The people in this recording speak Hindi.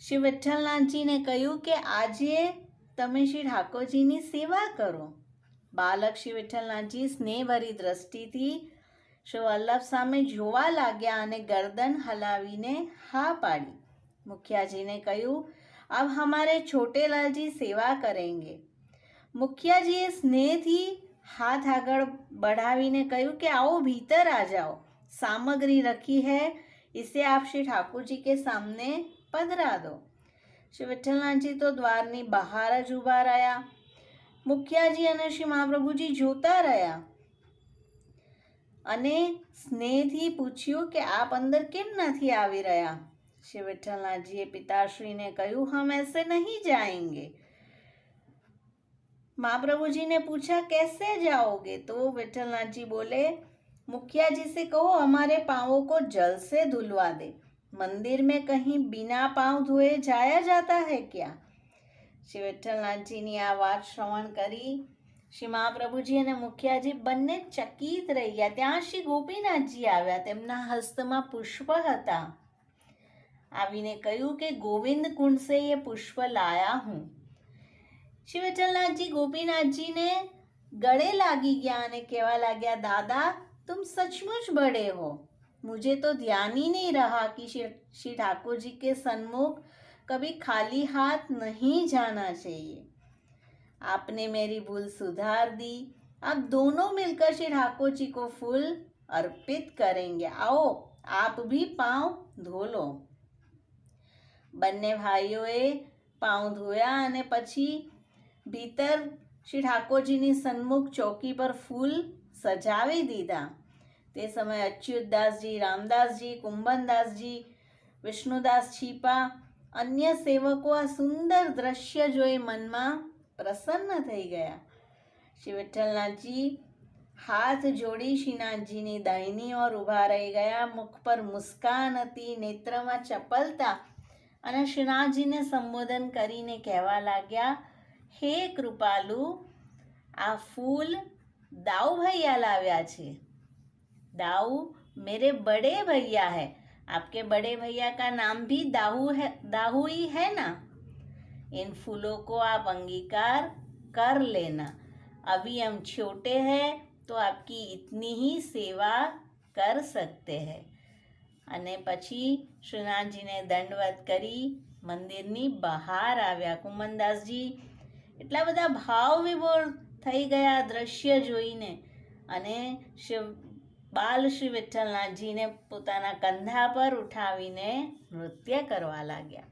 श्री विठलनाथ जी ने कहू कि आज ते श्री ठाकुर जी सेवा करो बालक श्री विठलनाथ जी स्नेह भरी दृष्टि थी श्री वल्लभ सामने जो लग्या गर्दन हलावी ने हा पाड़ी मुखिया जी ने कहू अब हमारे छोटे लाल जी सेवा करेंगे मुखिया जी स्नेह थी हाथ आग बढ़ावी कहू कि आओ भीतर आ जाओ सामग्री रखी है इसे आप श्री ठाकुर जी के सामने पधरा दो શ્રી વિઠ્ઠલનાથજી તો દ્વારની બહાર જ ઊભા રહ્યા મુખિયાજી અને શ્રી મહાપ્રભુજી જોતા રહ્યા અને સ્નેહથી પૂછ્યું કે આપ અંદર કેમ નથી આવી રહ્યા શ્રી વિઠ્ઠલનાથજીએ પિતાશ્રીને કહ્યું હમ ऐसे नहीं जाएंगे महाप्रभु जी ने पूछा कैसे जाओगे तो विठलनाथ जी बोले मुखिया जी से कहो हमारे पाँवों को जल से धुलवा दे मंदिर में कहीं बिना पाँव धोए जाया जाता है क्या શ્રી વિઠ્ઠલનાથજીની આ વાત શ્રવણ કરી શ્રી મહાપ્રભુજી અને મુખિયાજી બંને ચકિત રહી ગયા ત્યાં શ્રી ગોપીનાથજી આવ્યા તેમના હસ્તમાં પુષ્પ હતા આવીને કહ્યું કે ગોવિંદ કુંડ સે ये પુષ્પ લાયા હું શ્રી વિઠ્ઠલનાથજી ગોપીનાથજીને ગળે લાગી ગયા અને કહેવા લાગ્યા દાદા तुम सचमुच बड़े हो मुझे तो ध्यान ही नहीं रहा कि श्री श्री ठाकुर जी के सन्मुख कभी खाली हाथ नहीं जाना चाहिए आपने मेरी भूल सुधार दी अब दोनों मिलकर श्री ठाकुर जी को फूल अर्पित करेंगे आओ आप भी पाँव ધો લો બંને ભાઈઓએ પાઉં ધોયા અને પછી ભીતર શ્રી ઠાકોરજીની સન્મુખ ચોકી પર ફૂલ સજાવી દીધા તે સમયે અચ્યુતદાસજી, રામદાસજી, કુંભનદાસજી, વિષ્ણુદાસ છીપા, અન્ય સેવકો આ સુંદર દ્રશ્ય જોઈ મનમાં પ્રસન્ન થઈ ગયા. શ્રી વિઠ્ઠલનાથજી હાથ જોડી શ્રીનાથજીની દાહિની ઓર ઊભા રહી ગયા. મુખ પર મુસ્કાન હતી, નેત્રમાં ચપલતા અને શ્રીનાથજીને સંબોધન કરીને કહેવા લાગ્યા, હે કૃપાલુ, આ ફૂલ દાઉ લાવ્યા છે. दाऊ मेरे बड़े भैया है आपके बड़े भैया का नाम भी दाऊ है दाऊ ही है ना इन फूलों को आप अंगीकार कर लेना अभी हम छोटे हैं तो आपकी इतनी ही सेवा कर सकते हैं અને પછી શ્રીનાથજીને દંડવત કરી મંદિરની બહાર આવ્યા કુમનદાસજી એટલા બધા ભાવ વિભોર થઈ ગયા દ્રશ્ય જોઈને અને શિવ બાલ શ્રી વિઠ્ઠલનાથજીને પોતાના કંધા પર ઉઠાવીને નૃત્ય કરવા લાગ્યા.